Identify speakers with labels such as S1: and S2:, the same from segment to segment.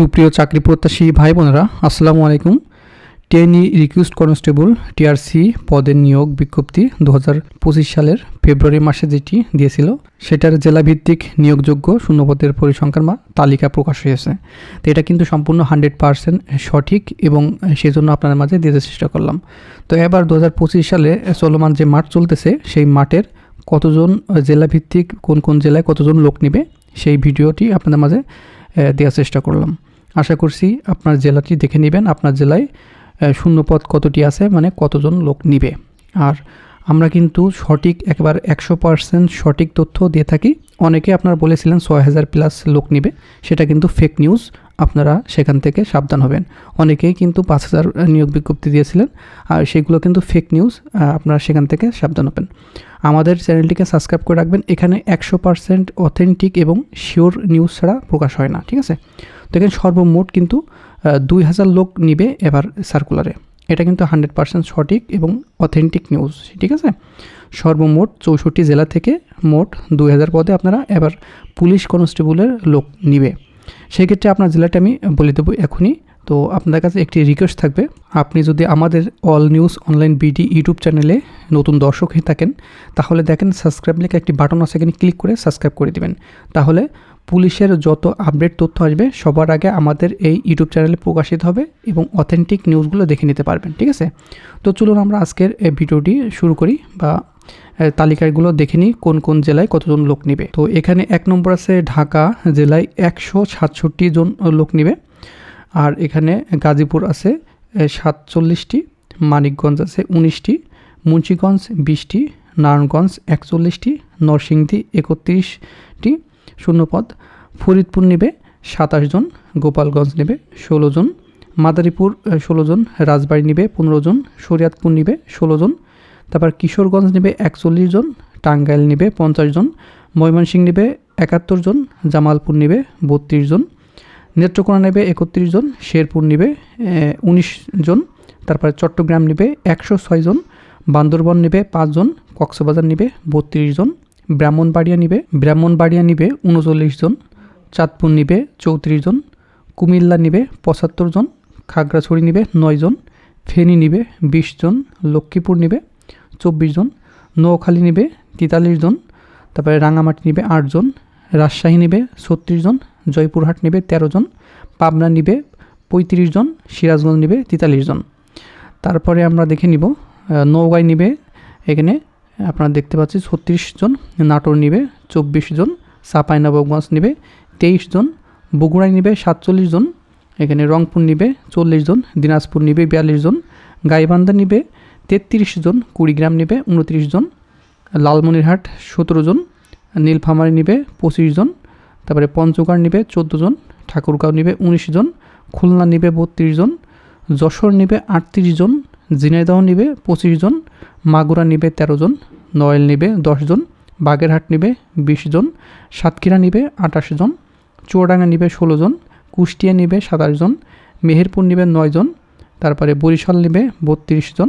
S1: সুপ্রিয় চাকরি প্রত্যাশী ভাই বোনেরা আসসালামু আলাইকুম। টেনি রিকুইস্ট কনস্টেবল টিআরসি পদের নিয়োগ বিজ্ঞপ্তি দু সালের ফেব্রুয়ারি মাসে যেটি দিয়েছিল, সেটার জেলাভিত্তিক নিয়োগযোগ্য শূন্যপদের পরিসংখ্যান বা তালিকা প্রকাশ হয়েছে। তো এটা কিন্তু সম্পূর্ণ হান্ড্রেড পারসেন্ট সঠিক এবং সেজন্য আপনার মাঝে দিতে চেষ্টা করলাম। তো এবার দু হাজার পঁচিশ সালে চলমান যে মাঠ চলতেছে, সেই মাঠের কতজন জেলাভিত্তিক, কোন কোন জেলায় কতজন লোক নেবে, সেই ভিডিওটি আপনাদের মাঝে দেওয়ার চেষ্টা করলাম। আশা করছি আপনার জেলাটি দেখে নেবেন। আপনার জেলায় শূন্যপদ কতটি আছে? মানে কতজন লোক নিবে? আর আমরা কিন্তু সঠিক একবার একশো পার্সেন্ট সঠিক তথ্য দিয়ে থাকি। অনেকে আপনারা বলেছিলেন ছয় হাজার প্লাস লোক নিবে। সেটা কিন্তু ফেক নিউজ আপনারা সেখান থেকে সাবধান হবেন। অনেকেই কিন্তু পাঁচ হাজার নিয়োগ বিজ্ঞপ্তি দিয়েছিলেন। আর সেগুলো কিন্তু ফেক নিউজ আপনারা সেখান থেকে সাবধান হবেন। আমাদের চ্যানেলটিকে সাবস্ক্রাইব করে রাখবেন। এখানে একশো পার্সেন্ট অথেন্টিক এবং শিওর নিউজ ছাড়া প্রকাশ হয় না, ঠিক আছে? তো এখানে সর্বমোট কিন্তু দুই হাজার লোক নিবে এবার সার্কুলারে এটা কিন্তু হান্ড্রেড পার্সেন্ট সঠিক এবং অথেন্টিক নিউজ, ঠিক আছে? সর্বমোট চৌষট্টি জেলা থেকে মোট দুই হাজার পদে আপনারা এবার পুলিশ কনস্টেবলের লোক নিবে। সেক্ষেত্রে আপনার জেলাটা আমি বলে দেবো এখনই। তো আপনার কাছে একটি রিকোয়েস্ট থাকবে। আপনি যদি আমাদের all news online BD YouTube চ্যানেলে নতুন দর্শক হয়ে থাকেন, তাহলে দেখেন সাবস্ক্রাইব লিখে একটি বাটন আছে, এখানে ক্লিক করে সাবস্ক্রাইব করে দিবেন। তাহলে পুলিশের যত আপডেট তথ্য আসবে, সবার আগে আমাদের এই ইউটিউব চ্যানেলে প্রকাশিত হবে এবং অথেন্টিক নিউজগুলো দেখে নিতে পারবেন, ঠিক আছে? তো চলুন আমরা আজকের এই ভিডিওটি শুরু করি বা তালিকাগুলো দেখে নিই কোন কোন জেলায় কতজন লোক নেবে। তো এখানে এক নম্বর আছে ঢাকা জেলায় একশো সাতষট্টি জন লোক নেবে। আর এখানে গাজীপুর আছে সাতচল্লিশটি, মানিকগঞ্জ আছে উনিশটি, মুন্সীগঞ্জ বিশটি, নারায়ণগঞ্জ একচল্লিশটি, নরসিংদী একত্রিশটি শূন্যপদ, ফরিদপুর নেবে সাতাশ জন, গোপালগঞ্জ নেবে ষোলো জন, মাদারীপুর ষোলো জন, রাজবাড়ি নেবে পনেরো জন, শরিয়াতপুর নেবে ষোলো জন, তারপর কিশোরগঞ্জ নেবে একচল্লিশ জন, টাঙ্গাইল নেবে পঞ্চাশ জন, ময়মনসিংহ নেবে একাত্তর জন, জামালপুর নেবে বত্রিশ জন নেত্রকোনা নেবে একত্রিশ জন, শেরপুর নেবে উনিশ জন, তারপরে চট্টগ্রাম নেবে একশো ছয় জন, বান্দরবন নেবে পাঁচজন কক্সবাজার নেবে বত্রিশ জন, ব্রাহ্মণবাড়িয়া নিবে ব্রাহ্মণবাড়িয়া নিবে উনচল্লিশ জন, চাঁদপুর নিবে চৌত্রিশ জন, কুমিল্লা নিবে পঁচাত্তর জন, খাগড়াছড়ি নিবে নয় জন, ফেনী নিবে বিশ জন, লক্ষ্মীপুর নিবে চব্বিশ জন, নোয়াখালী নিবে তেতাল্লিশ জন, তারপরে রাঙামাটি নিবে আটজন রাজশাহী নিবে ছত্রিশ জন, জয়পুরহাট নেবে তেরো জন, পাবনা নিবে পঁয়ত্রিশ জন, সিরাজগঞ্জ নিবে তেতাল্লিশ জন। তারপরে আমরা দেখে নিব নৌগাঁয় নিবে এখানে আপনারা দেখতে পাচ্ছি ছত্রিশ জন, নাটোর নিবে চব্বিশ জন চাঁপাইনবাবগঞ্জ নিবে তেইশ জন, বগুড়ায় নিবে সাতচল্লিশ জন, এখানে রংপুর নিবে চল্লিশ জন, দিনাজপুর নিবে বিয়াল্লিশ জন, গাইবান্ধা নিবে তেত্রিশ জন, কুড়িগ্রাম নিবে উনত্রিশ জন, লালমনিরহাট সতেরো জন নীলফামারি নিবে পঁচিশ জন, তারপরে পঞ্চগড় নিবে চোদ্দ জন, ঠাকুরগাঁও নিবে উনিশ জন, খুলনা নিবে বত্রিশ জন, যশোর নিবে আটত্রিশ জন, ঝিনাইদহ নিবে পঁচিশ জন, মাগুরা নিবে তেরো জন নয়েল নিবে দশ জন, বাগেরহাট নিবে বিশ জন, সাতক্ষীরা নিবে আঠাশ জন, চুয়াডাঙ্গা নিবে ষোলো জন, কুষ্টিয়া নিবে সাতাশ জন, মেহেরপুর নিবে নয় জন, তারপরে বরিশাল নিবে বত্রিশ জন,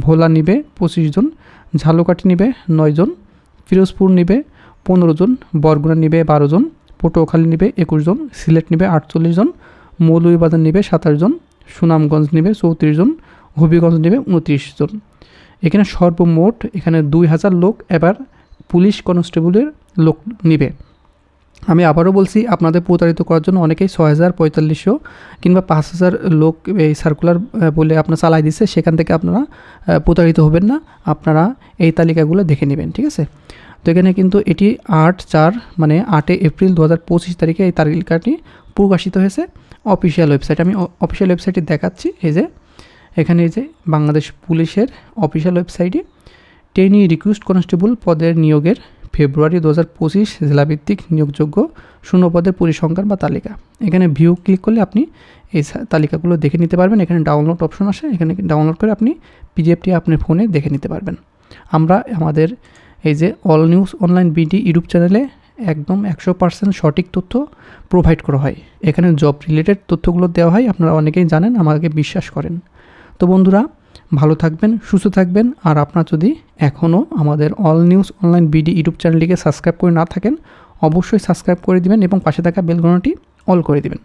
S1: ভোলা নিবে পঁচিশ জন, ঝালকাঠি নিবে নয় জন, ফিরোজপুর নিবে পনেরো জন, বরগুনা নিবে বারো জন, পটুয়াখালী নিবে একুশ জন, সিলেট নিবে আটচল্লিশ জন, মৌলভীবাজার নিবে সাতাশ জন, সুনামগঞ্জ নিবে চৌত্রিশ জন, হবিগঞ্জ নেবে উনত্রিশ জন। এখানে সর্বমোট এখানে দুই হাজার লোক, এবার পুলিশ কনস্টেবলের লোক নিবে। আমি আবারও বলছি, আপনাদের প্রতারিত করার জন্য অনেকেই ছয় হাজার পঁয়তাল্লিশশো কিংবা পাঁচ হাজার লোক এই সার্কুলার বলে আপনার চালাই দিচ্ছে, সেখান থেকে আপনারা প্রতারিত হবেন না। আপনারা এই তালিকাগুলো দেখে নেবেন, ঠিক আছে? তো এখানে কিন্তু এটি আট চার মানে আটে এপ্রিল দু হাজার পঁচিশ তারিখে এই তালিকাটি প্রকাশিত হয়েছে। অফিসিয়াল ওয়েবসাইট আমি অফিসিয়াল ওয়েবসাইটটি দেখাচ্ছি। এই যে, এখানে যে বাংলাদেশ পুলিশের অফিসিয়াল ওয়েবসাইটে টেনি রিকুইস্ট কনস্টেবল পদের নিয়োগের ফেব্রুয়ারি দু হাজার পঁচিশ জেলাভিত্তিক নিয়োগযোগ্য শূন্য পদের পরিসংখ্যান বা তালিকা। এখানে ভিউ ক্লিক করলে আপনি এই তালিকাগুলো দেখে নিতে পারবেন। এখানে ডাউনলোড অপশন আসে। এখানে ডাউনলোড করে আপনি পিডিএফটি আপনার ফোনে দেখে নিতে পারবেন। আমরা আমাদের এই যে all news online BD YouTube চ্যানেলে একদম একশো পার্সেন্ট সঠিক তথ্য প্রোভাইড করা হয়। এখানে জব রিলেটেড তথ্যগুলো দেওয়া হয়, আপনারা অনেকেই জানেন, আমাকে বিশ্বাস করেন। তো বন্ধুরা, ভালো থাকবেন, সুস্থ থাকবেন, আর আপনার যদি এখনও আমাদের all news online BD YouTube চ্যানেলটিকে সাবস্ক্রাইব করে না থাকেন, অবশ্যই সাবস্ক্রাইব করে দিবেন এবং পাশে থাকা বেলগোনাটি অল করে দিবেন।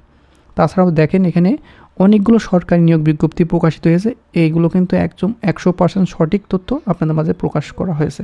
S1: তাছাড়াও দেখেন, এখানে অনেকগুলো সরকারি নিয়োগ বিজ্ঞপ্তি প্রকাশিত হয়েছে। এইগুলো কিন্তু একদম একশো পার্সেন্ট সঠিক তথ্য আপনাদের মাঝে প্রকাশ করা হয়েছে।